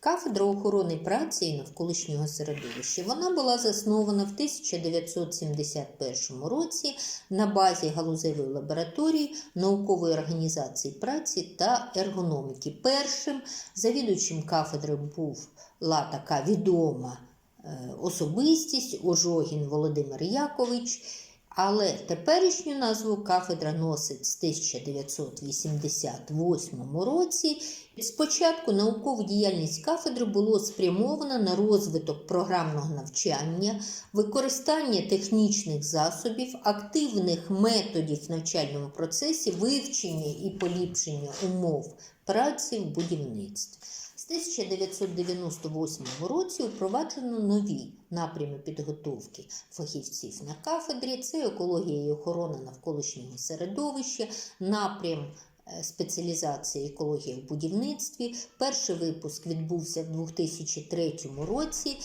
Кафедра охорони праці і навколишнього середовища вона була заснована в 1971 році на базі галузевої лабораторії наукової організації праці та ергономіки. Першим завідувачем кафедри була така відома е, особистість Ожогін Володимир Якович. Але теперішню назву кафедра носить з 1988 році. Спочатку наукову діяльність кафедри було спрямовано на розвиток програмного навчання, використання технічних засобів, активних методів в навчальному процесі, вивчення і поліпшення умов праці в будівництві. З 1998 році впроваджено нові напрями підготовки фахівців на кафедрі. Це екологія і охорона навколишнього середовища, напрям е, спеціалізації екології в будівництві. Перший випуск відбувся в 2003 році,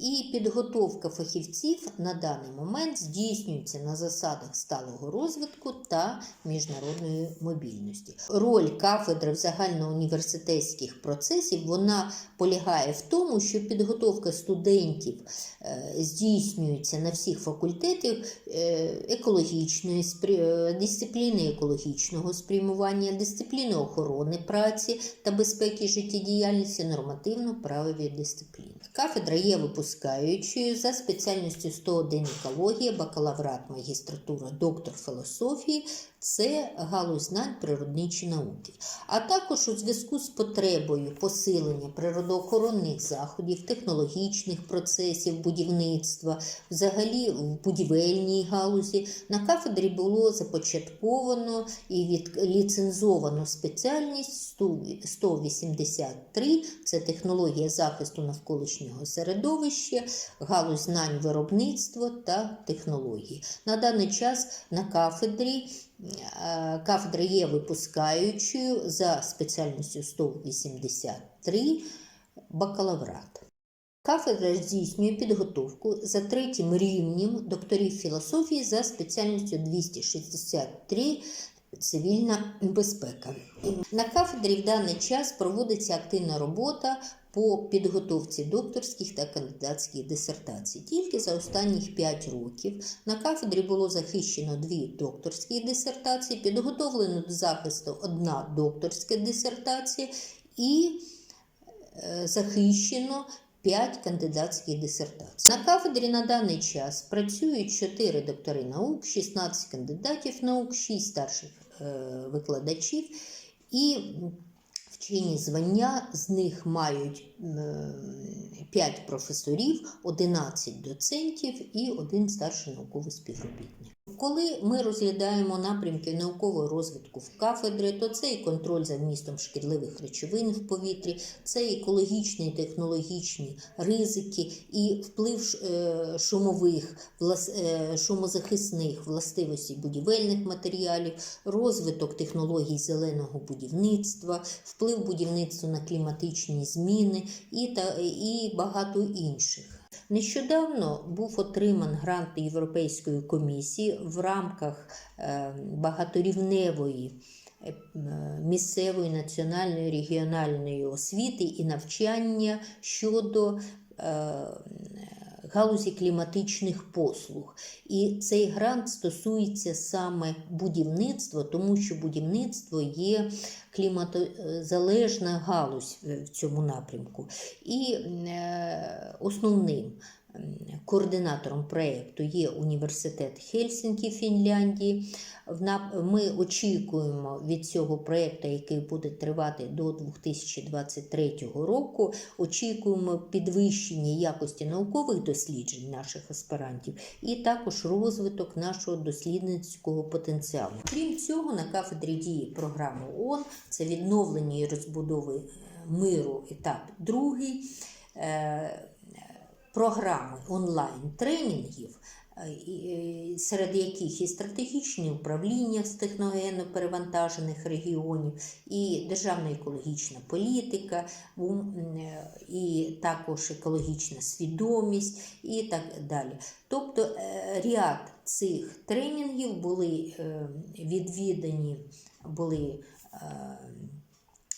і підготовка фахівців на даний момент здійснюється на засадах сталого розвитку та міжнародної мобільності. Роль кафедри в загальноуніверситетських процесів вона полягає в тому, що підготовка студентів е, здійснюється на всіх факультетах е, екологічної е, дисципліни екологічного спрямування, дисципліни охорони праці та безпеки життєдіяльності, нормативно-правові дисципліни. Кафедра є випускаючою. За спеціальністю 101 екологія, бакалаврат, магістратура, доктор філософії. Це галузь знань природничі науки, а також у зв'язку з потребою посилення природоохоронних заходів, технологічних процесів будівництва, взагалі в будівельній галузі на кафедрі було започатковано і від ліцензовано спеціальність 183 – це технологія захисту навколишнього середовища, галузь знань виробництва та технології. На даний час на кафедрі Е, Кафедра є випускаючою за спеціальністю 183 бакалаврат. Кафедра здійснює підготовку за третім рівнем докторів філософії за спеціальністю 263 цивільна безпека. На кафедрі в даний час проводиться активна робота по підготовці докторських та кандидатських дисертацій. Тільки за останніх 5 років на кафедрі було захищено дві докторські дисертації, підготовлено до захисту одна докторська дисертація і е, захищено 5 кандидатських дисертацій. На кафедрі на даний час працюють 4 доктори наук, 16 кандидатів наук, 6 старших викладачів і вчені звання, з них мають 5 професорів, 11 доцентів і один старший науковий співробітник. Коли ми розглядаємо напрямки наукового розвитку в кафедри, то це і контроль за вмістом шкідливих речовин в повітрі, це і екологічні і технологічні ризики, і вплив е, шумових, е, шумозахисних властивостей будівельних матеріалів, розвиток технологій зеленого будівництва, вплив будівництва на кліматичні зміни і, та, і багато інших. Нещодавно був отриман грант Європейської комісії в рамках е, багаторівневої е, місцевої національної регіональної освіти і навчання щодо е, галузі кліматичних послуг. І цей грант стосується саме будівництва, тому що будівництво є кліматозалежна галузь в цьому напрямку. І е, основним координатором проєкту є університет Хельсінкі Фінляндії. Ми очікуємо від цього проєкту, який буде тривати до 2023 року, очікуємо підвищення якості наукових досліджень наших аспірантів і також розвиток нашого дослідницького потенціалу. Крім цього, на кафедрі діє програма ООН, це відновлення і розбудови е, миру, етап другий. Е, Програми онлайн-тренінгів, е, серед яких і стратегічне управління з техногенно перевантажених регіонів, і державна екологічна політика, е, і також екологічна свідомість, і так далі. Тобто е, ряд цих тренінгів були е, відвідані, були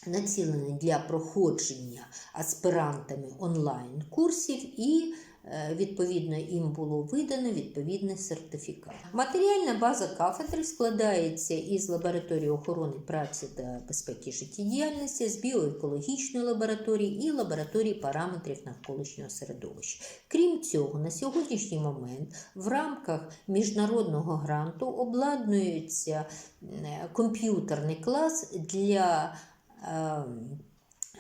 націлені для проходження аспірантами онлайн курсів і е, Відповідно, їм було видано відповідний сертифікат. Матеріальна база кафедри складається із лабораторії охорони праці та безпеки життєдіяльності, з біоекологічної лабораторії і лабораторії параметрів навколишнього середовища. Крім цього, на сьогоднішній момент в рамках міжнародного гранту обладнується е, комп'ютерний клас для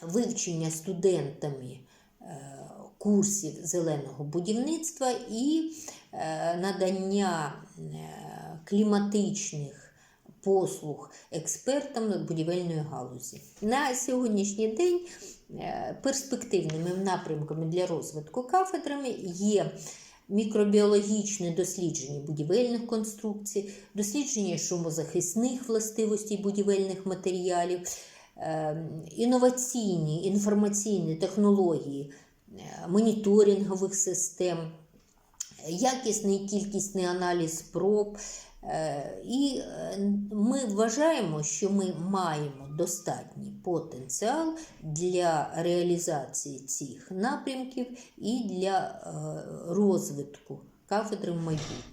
вивчення студентами е, курсів зеленого будівництва і е, надання е, кліматичних послуг експертам будівельної галузі. На сьогоднішній день е, перспективними напрямками для розвитку кафедрами є мікробіологічне дослідження будівельних конструкцій, дослідження шумозахисних властивостей будівельних матеріалів, е, інноваційні інформаційні технології е, моніторингових систем, якісний кількісний аналіз проб. Е, І е, ми вважаємо, що ми маємо достатній потенціал для реалізації цих напрямків і для розвитку кафедри в майбутньому.